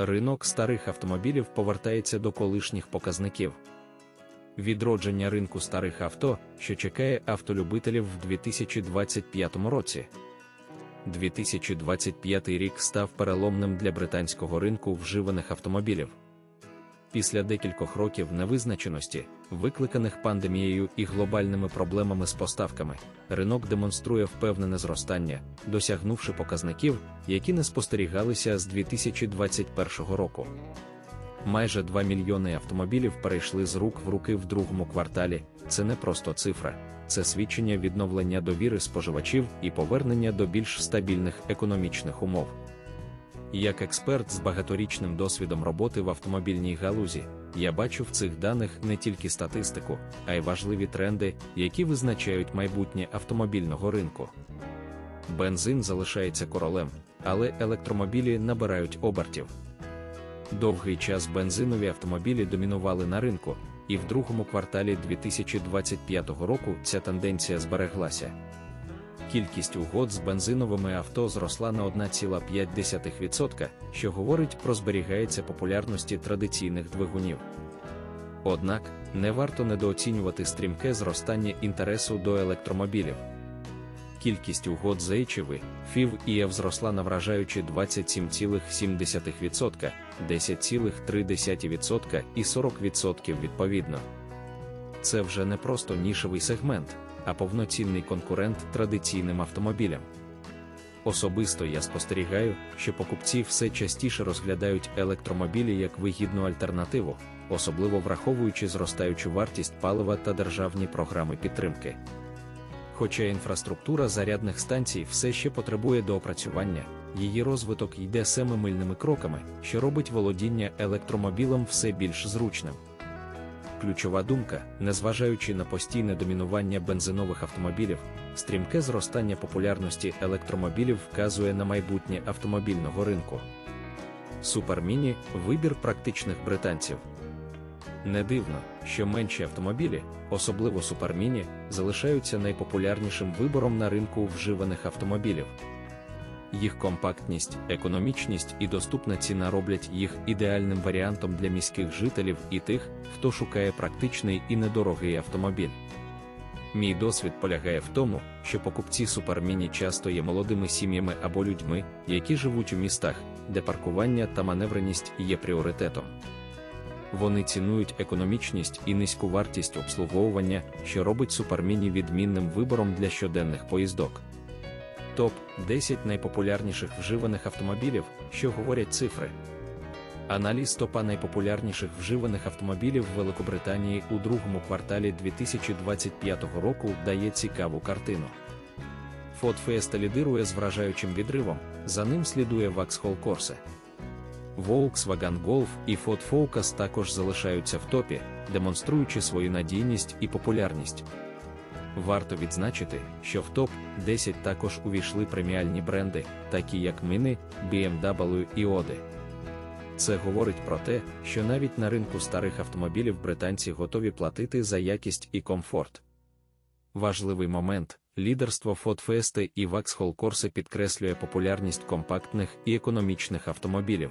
ринок старих автомобілів повертається до колишніх показників. Відродження ринку старих авто, що чекає автолюбителів в 2025 році. 2025 рік став переломним для британського ринку вживаних автомобілів. Після декількох років невизначеності, викликаних пандемією і глобальними проблемами з поставками, ринок демонструє впевнене зростання, досягнувши показників, які не спостерігалися з 2021 року. Майже 2 мільйони автомобілів перейшли з рук в руки в другому кварталі. Це не просто цифра, це свідчення відновлення довіри споживачів і повернення до більш стабільних економічних умов. Як експерт з багаторічним досвідом роботи в автомобільній галузі, я бачу в цих даних не тільки статистику, а й важливі тренди, які визначають майбутнє автомобільного ринку. Бензин залишається королем, але електромобілі набирають обертів. Довгий час бензинові автомобілі домінували на ринку, і в другому кварталі 2025 року ця тенденція збереглася. Кількість угод з бензиновими авто зросла на 1,5%, що говорить про зберігається популярності традиційних двигунів. Однак не варто недооцінювати стрімке зростання інтересу до електромобілів. Кількість угод за HEV, FIV і EV зросла на вражаючі 27,7%, 10,3% і 40% відповідно. Це вже не просто нішевий сегмент, а повноцінний конкурент традиційним автомобілям. Особисто я спостерігаю, що покупці все частіше розглядають електромобілі як вигідну альтернативу, особливо враховуючи зростаючу вартість палива та державні програми підтримки. Хоча інфраструктура зарядних станцій все ще потребує доопрацювання, її розвиток йде семимильними кроками, що робить володіння електромобілем все більш зручним. Ключова думка, незважаючи на постійне домінування бензинових автомобілів, стрімке зростання популярності електромобілів вказує на майбутнє автомобільного ринку. Суперміні вибір практичних британців. Не дивно, що менші автомобілі, особливо суперміні, залишаються найпопулярнішим вибором на ринку вживаних автомобілів. Їх компактність, економічність і доступна ціна роблять їх ідеальним варіантом для міських жителів і тих, хто шукає практичний і недорогий автомобіль. Мій досвід полягає в тому, що покупці суперміні часто є молодими сім'ями або людьми, які живуть у містах, де паркування та маневреність є пріоритетом. Вони цінують економічність і низьку вартість обслуговування, що робить суперміні відмінним вибором для щоденних поїздок. Топ 10 найпопулярніших вживаних автомобілів, що говорять цифри. Аналіз топа найпопулярніших вживаних автомобілів Великобританії у другому кварталі 2025 року дає цікаву картину. Ford Fiesta лідирує з вражаючим відривом, за ним слідує Vauxhall Corsa. Volkswagen Golf і Ford Focus також залишаються в топі, демонструючи свою надійність і популярність. Варто відзначити, що в топ-10 також увійшли преміальні бренди, такі як Mini, BMW і Audi. Це говорить про те, що навіть на ринку старих автомобілів британці готові платити за якість і комфорт. Важливий момент лідерство Fiesta і Vauxhall Corsa підкреслює популярність компактних і економічних автомобілів.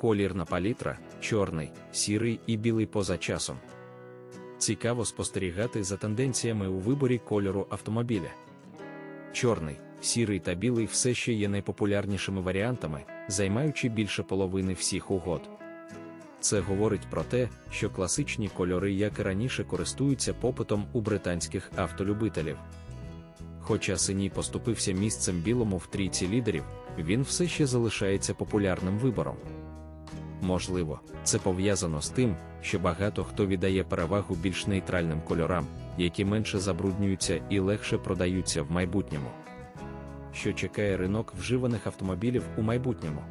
Колірна палітра чорний, сірий і білий поза часом. Цікаво спостерігати за тенденціями у виборі кольору автомобіля. Чорний, сірий та білий все ще є найпопулярнішими варіантами, займаючи більше половини всіх угод. Це говорить про те, що класичні кольори, як і раніше, користуються попитом у британських автолюбителів. Хоча синій поступився місцем білому в трійці лідерів, він все ще залишається популярним вибором. Можливо, це пов'язано з тим, що багато хто віддає перевагу більш нейтральним кольорам, які менше забруднюються і легше продаються в майбутньому. Що чекає ринок вживаних автомобілів у майбутньому?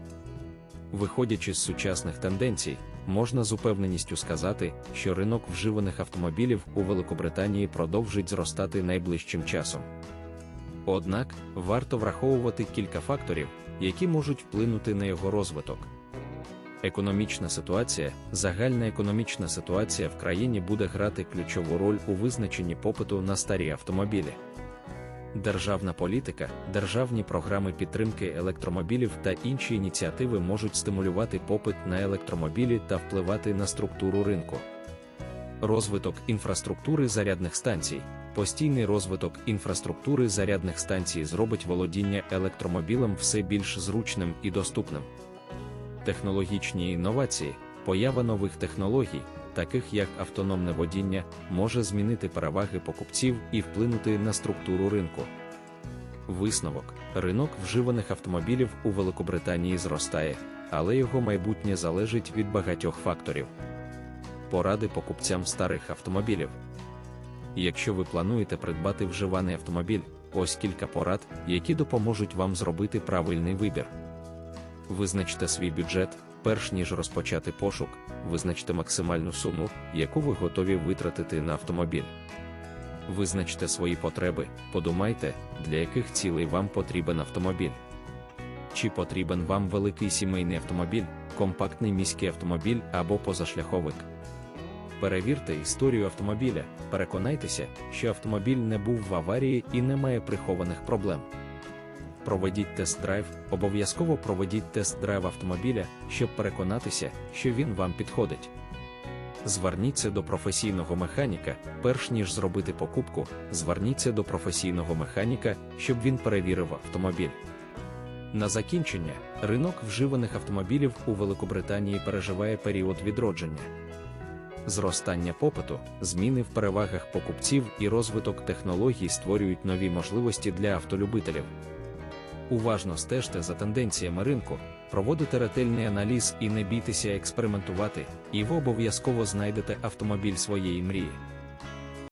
Виходячи з сучасних тенденцій, можна з упевненістю сказати, що ринок вживаних автомобілів у Великобританії продовжить зростати найближчим часом. Однак варто враховувати кілька факторів, які можуть вплинути на його розвиток. Економічна ситуація, загальна економічна ситуація в країні буде грати ключову роль у визначенні попиту на старі автомобілі. Державна політика, державні програми підтримки електромобілів та інші ініціативи можуть стимулювати попит на електромобілі та впливати на структуру ринку. Розвиток інфраструктури зарядних станцій. Постійний розвиток інфраструктури зарядних станцій зробить володіння електромобілем все більш зручним і доступним. Технологічні інновації, поява нових технологій, таких як автономне водіння, може змінити переваги покупців і вплинути на структуру ринку. Висновок: ринок вживаних автомобілів у Великобританії зростає, але його майбутнє залежить від багатьох факторів. Поради покупцям старих автомобілів. Якщо ви плануєте придбати вживаний автомобіль, ось кілька порад, які допоможуть вам зробити правильний вибір. Визначте свій бюджет, перш ніж розпочати пошук, визначте максимальну суму, яку ви готові витратити на автомобіль. Визначте свої потреби, подумайте, для яких цілей вам потрібен автомобіль. Чи потрібен вам великий сімейний автомобіль, компактний міський автомобіль або позашляховик. Перевірте історію автомобіля, переконайтеся, що автомобіль не був в аварії і не має прихованих проблем. Проведіть тест-драйв, обов'язково проведіть тест-драйв автомобіля, щоб переконатися, що він вам підходить. Зверніться до професійного механіка, перш ніж зробити покупку, зверніться до професійного механіка, щоб він перевірив автомобіль. На закінчення, ринок вживаних автомобілів у Великобританії переживає період відродження. Зростання попиту, зміни в перевагах покупців і розвиток технологій створюють нові можливості для автолюбителів. Уважно стежте за тенденціями ринку, проводите ретельний аналіз і не бійтеся експериментувати, і ви обов'язково знайдете автомобіль своєї мрії.